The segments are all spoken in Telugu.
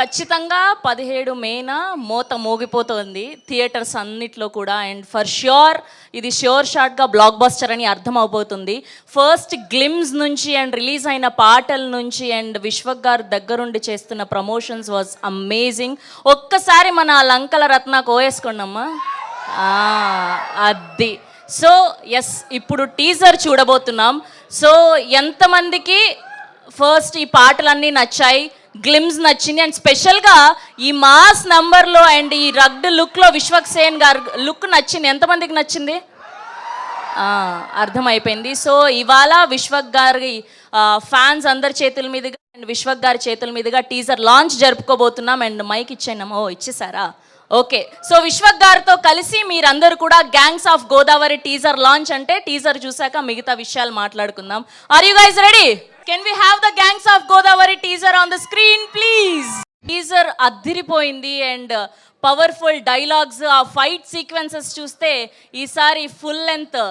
ఖచ్చితంగా పదిహేడు మేన మోత మోగిపోతుంది. థియేటర్స్ అన్నిట్లో కూడా అండ్ ఫర్ ష్యూర్ ఇది ష్యూర్ షార్ట్గా బ్లాక్ బస్టర్ అని అర్థం అవబోతుంది. ఫస్ట్ గ్లిమ్స్ నుంచి అండ్ రిలీజ్ అయిన పాటల నుంచి అండ్ విశ్వక్ గారు దగ్గరుండి చేస్తున్న ప్రమోషన్స్ వాజ్ అమేజింగ్. ఒక్కసారి మన లంకల రత్న కోయేసుకోండమ్మా అది. సో ఎస్ ఇప్పుడు టీజర్ చూడబోతున్నాం. సో ఎంతమందికి ఫస్ట్ ఈ పాటలన్నీ నచ్చాయి? గ్లిమ్స్ నచ్చింది. అండ్ స్పెషల్గా ఈ మాస్ నంబర్లో అండ్ ఈ రగ్డ్ లుక్లో విశ్వక్ సేన్ గారు లుక్ నచ్చింది. ఎంతమందికి నచ్చింది? అర్థమైపోయింది. సో ఇవాళ విశ్వక్ గారి ఫ్యాన్స్ అందరి చేతుల మీదుగా అండ్ విశ్వక్ గారి చేతుల మీదుగా టీజర్ లాంచ్ జరుపుకోబోతున్నాం. అండ్ మైక్ ఇచ్చాను ఓ ఇచ్చేసారా? ఓకే. సో విశ్వక్ గారితో కలిసి మీరందరూ కూడా gangs of Godavari teaser launch అంటే టీజర్ చూసాక మిగతా విషయాలు మాట్లాడుకుందాం. Are you guys ready can we have the gangs of Godavari teaser on the screen please teaser అద్దిరిపోయింది and powerful dialogues ఆ ఫైట్ సీక్వెన్సెస్ చూస్తే ఈసారి ఫుల్ లెంత్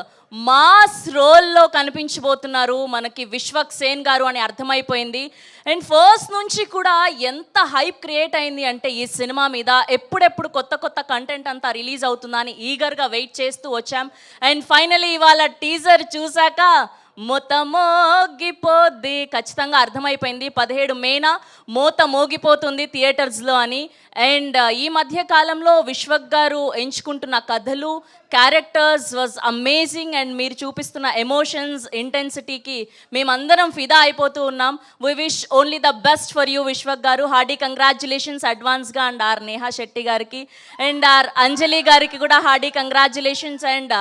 మాస్ రోల్లో కనిపించబోతున్నారు మనకి విశ్వక్ సేన్ గారు అని అర్థమైపోయింది. అండ్ ఫస్ట్ నుంచి కూడా ఎంత హైప్ క్రియేట్ అయింది అంటే ఈ సినిమా మీద ఎప్పుడెప్పుడు కొత్త కొత్త కంటెంట్ అంతా రిలీజ్ అవుతుందా అని ఈగర్గా వెయిట్ చేస్తూ వచ్చాం. అండ్ ఫైనలీ ఇవాళ టీజర్ చూశాక మూత మోగిపోద్ది. ఖచ్చితంగా అర్థమైపోయింది. పదిహేడు మేన మూత మోగిపోతుంది థియేటర్స్లో అని. అండ్ ఈ మధ్య కాలంలో విశ్వక్ గారు ఎంచుకుంటున్న కథలు క్యారెక్టర్స్ వాజ్ అమేజింగ్ అండ్ మీరు చూపిస్తున్న ఎమోషన్స్ ఇంటెన్సిటీకి మేమందరం ఫిదా అయిపోతూ ఉన్నాం. We wish only the best for you Vishwak గారు. హార్డీ కంగ్రాచులేషన్స్ అడ్వాన్స్గా అండ్ ఆర్ నేహా శెట్టి గారికి. అండ్ ఆర్ అంజలి గారికి కూడా hearty congratulations and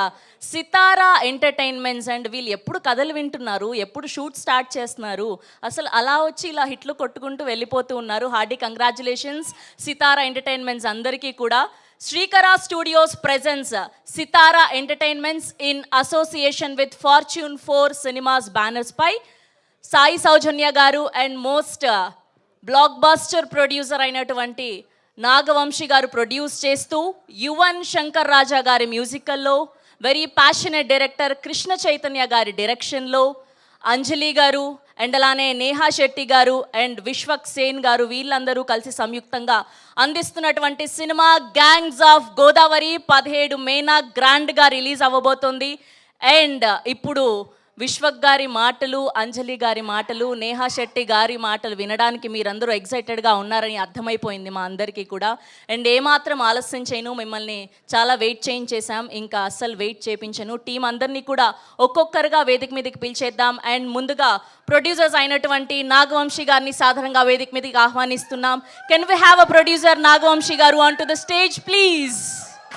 Sithara entertainments and వీళ్ళు ఎప్పుడు కథలు వింటున్నారు ఎప్పుడు షూట్ స్టార్ట్ చేస్తున్నారు అసలు అలా వచ్చి ఇలా హిట్లు కొట్టుకుంటూ వెళ్ళిపోతూ ఉన్నారు. హార్డీ కంగ్రాచులేషన్స్ సితారా ఎంటర్టైన్మెంట్స్ అందరికీ కూడా. Srikara studios presents Sithara entertainments in association with fortune four cinemas banners పై సాయి సౌజన్య గారు and most blockbuster producer అయినటువంటి నాగవంశి గారు ప్రొడ్యూస్ చేస్తూ యువన్ శంకర్ రాజా గారి మ్యూజికల్లో very passionate director Krishna Chaitanya గారి డైరెక్షన్లో అంజలి గారు అండ్ అలానే నేహా శెట్టి గారు అండ్ విశ్వక్ సేన్ గారు వీళ్ళందరూ కలిసి సంయుక్తంగా అందిస్తున్నటువంటి సినిమా గ్యాంగ్స్ ఆఫ్ గోదావరి పదిహేడు మేనా గ్రాండ్గా రిలీజ్ అవ్వబోతోంది. అండ్ ఇప్పుడు విశ్వక్ గారి మాటలు అంజలి గారి మాటలు నేహా శెట్టి గారి మాటలు వినడానికి మీరందరూ ఎగ్జైటెడ్గా ఉన్నారని అర్థమైపోయింది మా అందరికీ కూడా. అండ్ ఏమాత్రం ఆలస్యం చేయను మిమ్మల్ని చాలా వెయిట్ చేయించేశాం. ఇంకా అస్సలు వెయిట్ చేయించను టీం అందరినీ కూడా ఒక్కొక్కరుగా వేదిక మీదకి పిలిచేద్దాం. అండ్ ముందుగా ప్రొడ్యూసర్స్ అయినటువంటి నాగవంశి గారిని సాధారణంగా వేదిక మీదకి ఆహ్వానిస్తున్నాం. Can we have a producer Nagavamsi గారు on to the stage please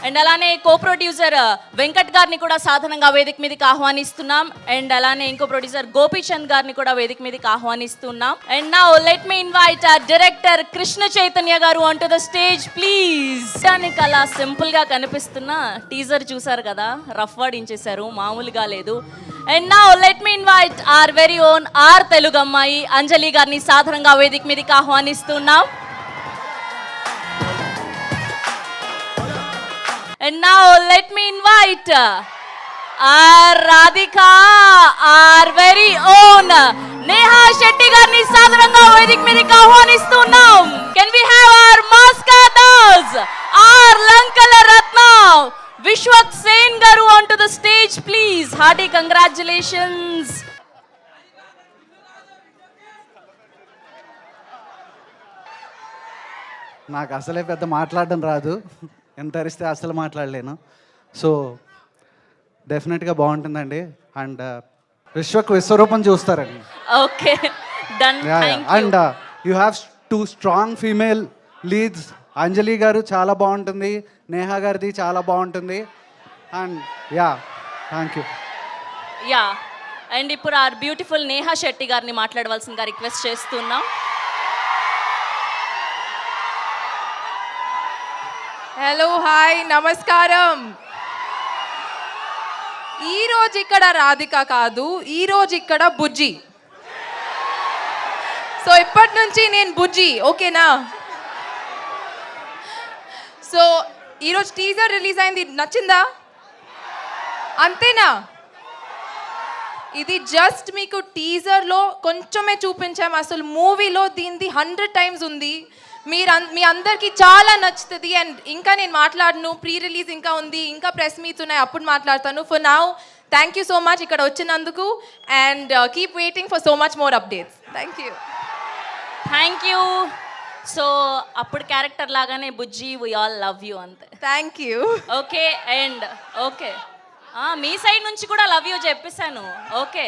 and అలానే కో ప్రొడ్యూసర్ వెంకట్ గారిని కూడా సాధారణంగా వేదిక మీదకి ఆహ్వానిస్తున్నాం. అండ్ అలానే ఇంకో ప్రొడ్యూసర్ గోపీచంద్ గారిని కూడా వేదిక మీదకి ఆహ్వానిస్తున్నాం. అండ్ నా let me invite director Krishna Chaitanya గారు on to the stage please దానికి అలా సింపుల్గా కనిపిస్తున్న టీజర్ చూసారు కదా రఫ్ ఇంచేశారు మామూలుగా లేదు. అండ్ నా let me invite our very own our Telugu అమ్మాయి అంజలి గారిని సాధారణంగా వేదిక మీదకి ఆహ్వానిస్తున్నాం. And now let me invite uh, our Radhika, our very own Neha Shetty గారిని సాధారణంగా వేదిక మీదకి ఆహ్వానిస్తున్నాం. Can we have మాస్కా Das are Lankala Ratna Vishwak Sen గారు on to the stage please hearty congratulations నాకు అసలే పెద్ద మాట్లాడడం రాదు. ఎంత అరిస్తే అసలు మాట్లాడలేను. సో డెఫినెట్గా బాగుంటుందండి. అండ్ విశ్వక్ విశ్వరూపం చూస్తారండి. Okay. And you have two strong female leads Anjali గారు చాలా బాగుంటుంది. నేహా గారిది చాలా బాగుంటుంది. And yeah thank you yeah and ఇప్పుడు ఆర్ బ్యూటిఫుల్ నేహా శెట్టి గారిని మాట్లాడవలసిందిగా రిక్వెస్ట్ చేస్తున్నాం. హలో హాయ్ నమస్కారం. ఈ రోజు ఇక్కడ రాధిక కాదు ఈ రోజు ఇక్కడ బుజ్జి. సో ఇప్పటి నుంచి నేను బుజ్జి ఓకేనా? సో ఈరోజు టీజర్ రిలీజ్ అయింది నచ్చిందా? అంతేనా? ఇది జస్ట్ మీకు టీజర్లో కొంచెమే చూపించాము అసలు మూవీలో దీనిది హండ్రెడ్ టైమ్స్ ఉంది. మీరు మీ అందరికి చాలా నచ్చుతుంది అండ్ ఇంకా నేను మాట్లాడను ప్రీ రిలీజ్ ఇంకా ఉంది ఇంకా ప్రెస్ మీట్స్ ఉన్నాయి అప్పుడు మాట్లాడతాను. For now thank you so much ఇక్కడ వచ్చినందుకు and keep waiting for so much more updates thank you thank you so అప్పుడు క్యారెక్టర్ లాగానే Bujji we all love you అంతే. Thank you okay and okay me side నుంచి కూడా లవ్ యూ చెప్పేశాను. ఓకే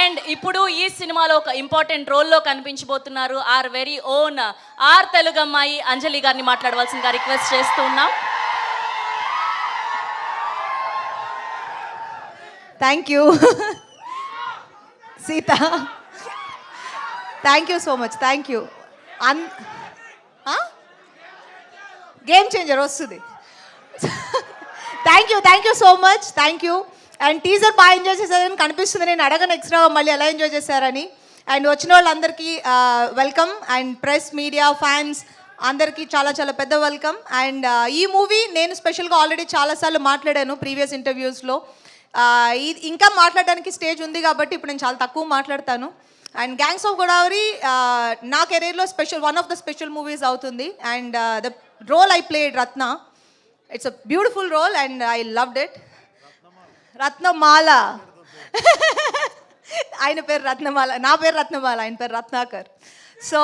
అండ్ ఇప్పుడు ఈ సినిమాలో ఒక ఇంపార్టెంట్ రోల్లో కనిపించబోతున్నారు ఆర్ వెరీ ఓన్ ఆర్ తెలుగమ్మాయి అంజలి గారిని మాట్లాడవలసిందిగా రిక్వెస్ట్ చేస్తూ ఉన్నాం. Thank you Seetha thank you so much thank you an game changer వస్తుంది. Thank you thank you so much thank you and teaser బాగా ఎంజాయ్ చేశారని కనిపిస్తుంది. నేను అడగను ఎక్స్ట్రా మళ్ళీ ఎలా ఎంజాయ్ చేశారని. అండ్ వచ్చిన వాళ్ళందరికీ welcome and press media fans అందరికీ చాలా చాలా పెద్ద వెల్కమ్ అండ్ ఈ మూవీ నేను స్పెషల్గా ఆల్రెడీ చాలాసార్లు మాట్లాడాను ప్రీవియస్ ఇంటర్వ్యూస్లో ఇది ఇంకా మాట్లాడడానికి స్టేజ్ ఉంది కాబట్టి ఇప్పుడు నేను చాలా తక్కువ మాట్లాడతాను. అండ్ గ్యాంగ్స్ ఆఫ్ గోదావరి నా కెరీర్లో special one of the special movies అవుతుంది. And the role I played Ratna it's a beautiful role and I loved it Ratnamala. ఆయన పేరు రత్నమాల. నా పేరు రత్నమాల ఆయన పేరు Ratnakar. So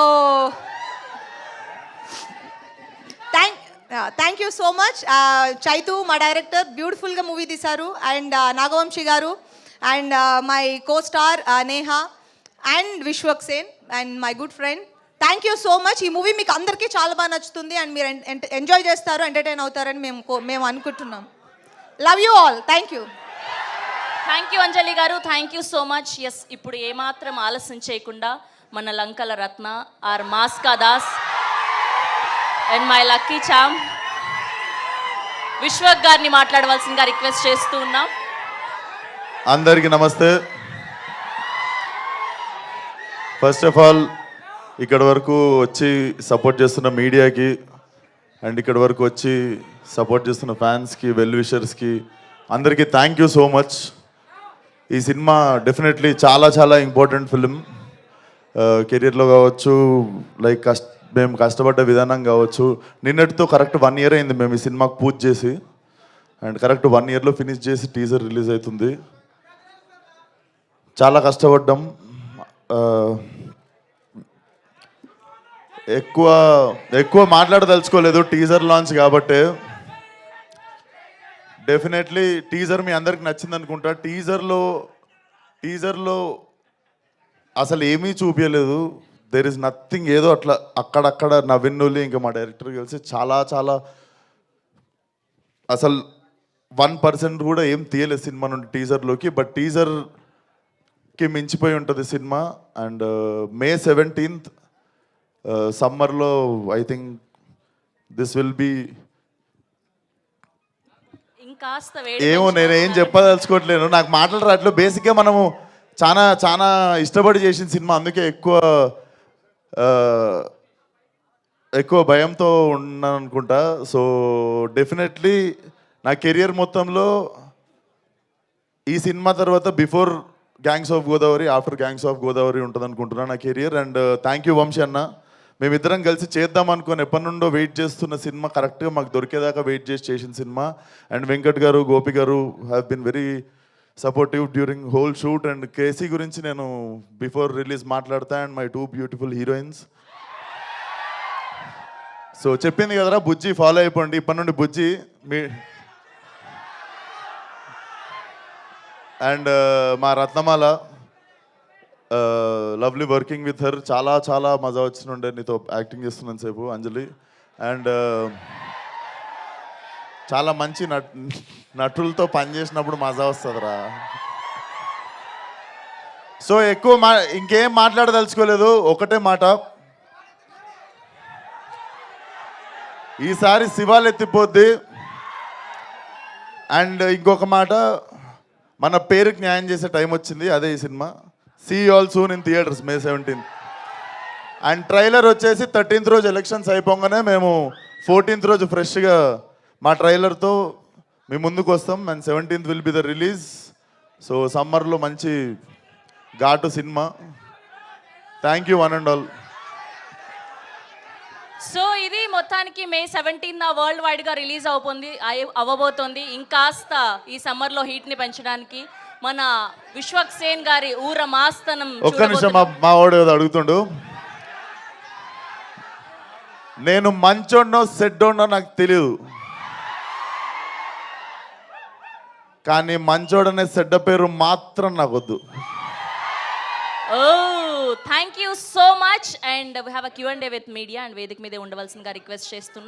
thank thank you so much Chaitu మా డైరెక్టర్ బ్యూటిఫుల్గా మూవీ తీశారు. అండ్ uh, నాగవంశీ గారు. And my co star Neha. And Vishwak Sen and my good friend thank you so much ఈ మూవీ మీకు అందరికీ చాలా బాగా నచ్చుతుంది. అండ్ మీరు ఎంజాయ్ చేస్తారు ఎంటర్టైన్ అవుతారని మేము కో- మేము అనుకుంటున్నాం. Love you all thank you thank you Anjali garu. Thank you so much yes ఇప్పుడు ఏమాత్రం ఆలస్యం చేయకుండా మన Lankala Ratna or Mass ka Das and my lucky charm Vishwak గారిని మాట్లాడవలసిందిగా రిక్వెస్ట్ చేస్తూ ఉన్నాం. అందరికీ నమస్తే. ఫస్ట్ ఆఫ్ ఆల్ ఇక్కడ వరకు వచ్చి సపోర్ట్ చేస్తున్న మీడియాకి అండ్ ఇక్కడ వరకు వచ్చి సపోర్ట్ చేస్తున్న ఫ్యాన్స్కి వెల్ విషర్స్కి అందరికీ థ్యాంక్ యూ సో మచ్ ఈ సినిమా డెఫినెట్లీ చాలా చాలా ఇంపార్టెంట్ ఫిలిం కెరీర్లో కావచ్చు లైక్ కష్ట మేము కష్టపడ్డ విధానం కావచ్చు. నిన్నటితో కరెక్ట్ వన్ ఇయర్ అయింది మేము ఈ సినిమాకు పూజ చేసి. అండ్ కరెక్ట్ వన్ ఇయర్లో ఫినిష్ చేసి టీజర్ రిలీజ్ అవుతుంది. చాలా కష్టపడ్డాం. ఎక్కువ ఎక్కువ మాట్లాడదలుచుకోలేదు. టీజర్ లాంచ్ కాబట్టే డెఫినెట్లీ టీజర్ మీ అందరికి నచ్చింది అనుకుంటా. టీజర్లో టీజర్లో అసలు ఏమీ చూపించలేదు దెర్ ఇస్ నథింగ్ ఏదో అట్లా అక్కడక్కడ నవీనులు ఇంకా మా డైరెక్టర్ కలిసి చాలా చాలా అసలు వన్ పర్సెంట్ కూడా ఏం తీయలేదు సినిమా నుండి టీజర్లోకి బట్ టీజర్కి మించిపోయి ఉంటుంది సినిమా. అండ్ మే సెవెంటీన్త్ సమ్మర్లో I think this will be ఇంకాస్త వేడి ఏమో నేను ఏం చెప్పదలుచుకోవట్లేను నాకు మాటలు రావట్లేదు. బేసిక్గా మనము చాలా చాలా ఇష్టపడి చేసిన సినిమా. అందుకే ఎక్కువ ఆ, ఎక్కువ భయంతో ఉన్నాను అనుకుంటా సో డెఫినెట్లీ నా కెరియర్ మొత్తంలో ఈ సినిమా తర్వాత before gangs of Godavari after gangs of Godavari ఉంటుంది అనుకుంటున్నా నా career. And thank you Vamsi అన్న. మేమిద్దరం కలిసి చేద్దాం అనుకుని ఎప్పటి నుండో వెయిట్ చేస్తున్న సినిమా కరెక్ట్గా మాకు దొరికేదాకా వెయిట్ చేసి చేసిన సినిమా. అండ్ వెంకట్ గారు గోపి గారు have been very supportive during whole shoot and KC గురించి నేను బిఫోర్ రిలీజ్ మాట్లాడతా and my two beautiful heroines so చెప్పింది కదరా బుజ్జి ఫాలో అయిపోండి. ఇప్పటి నుండి బుజ్జి మీ అండ్ uh, మా Ratnamala. Lovely working with her చాలా చాలా మజా వచ్చినుండే నీతో యాక్టింగ్ చేస్తున్నాను సేపు అంజలి. అండ్ చాలా మంచి నట్ నటులతో పనిచేసినప్పుడు మజా వస్తుందిరా. సో ఎక్కువ మా ఇంకేం మాట్లాడదలుచుకోలేదు. ఒకటే మాట. ఈసారి శివాలు ఎత్తిపోద్ది. అండ్ ఇంకొక మాట. మన పేరుకి న్యాయం చేసే టైం వచ్చింది. అదే ఈ cinema. See all soon in theatres May seventeenth and trailer వచ్చేసి థర్టీన్త్ రోజు ఎలక్షన్స్ అయిపోగానే మేము ఫోర్టీన్త్ రోజు ఫ్రెష్గా మా ట్రైలర్తో మీ ముందుకు వస్తాం and seventeenth will be the release so సమ్మర్లో మంచి ఘాటు cinema. Thank you one and all so ఇది మొత్తానికి మే సెవెంటీన్ వరల్డ్ వైడ్గా రిలీజ్ అవుతుంది అవ్వబోతోంది ఇంకాస్త ఈ సమ్మర్లో హీట్ని పెంచడానికి. మన విశ్వక్ సేన్ గారి ఊర మాస్తనం ఒక్క నిమిషం మా వాడు అడుగుతుండు. నేను మంచోడ్నో సెడ్డోడ్నో నాకు తెలియదు కానీ మంచోడనే సెడ్డ పేరు మాత్రం నాకు వద్దు ఓ thank you so much and we have a Q and day with media and వేదిక మీదే ఉండవలసిందిగా రిక్వెస్ట్ చేస్తున్నా